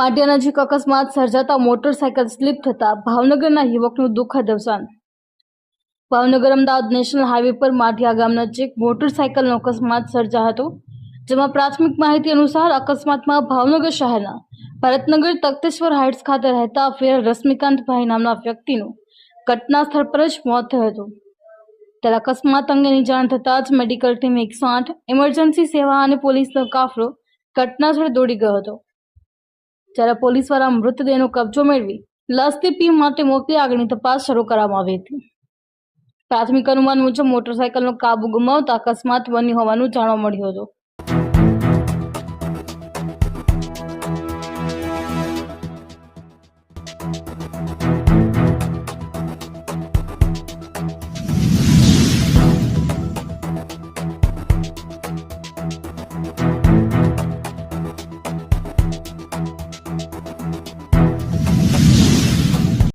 માટિયા નજીક અકસ્માત સર્જાતા મોટરસાયકલ સ્લીપ થતા ભાવનગરના યુવકનું દુઃખદ અવસાન ભાવનગર અમદાવાદ નેશનલ હાઈવે પર માઠિયા ગામ નજીક મોટરસાયકલનો અકસ્માત સર્જા હતો, જેમાં પ્રાથમિક માહિતી અનુસાર અકસ્માતમાં ભાવનગર શહેરના ભરતનગર તખતેશ્વર હાઇટ્સ ખાતે રહેતા ફેર રશ્મિકાંતભાઈ નામના વ્યક્તિનું ઘટના સ્થળ પર જ મોત થયું હતું. ત્યારે અકસ્માત અંગેની જાણ થતાં જ મેડિકલ ટીમ એકસો આઠ, ઇમરજન્સી સેવા અને પોલીસનો કાફલો ઘટના સ્થળે દોડી ગયો હતો. જ્યારે પોલીસવાળા મૃતદેહનો કબજો મેળવી લાશથી પી માટે મોકલી આગળની તપાસ શરૂ કરવામાં આવી હતી. પ્રાથમિક અનુમાન મુજબ મોટરસાયકલનો કાબુ ગુમાવતા અકસ્માત બન્યો હોવાનું જાણવા મળ્યું હતું.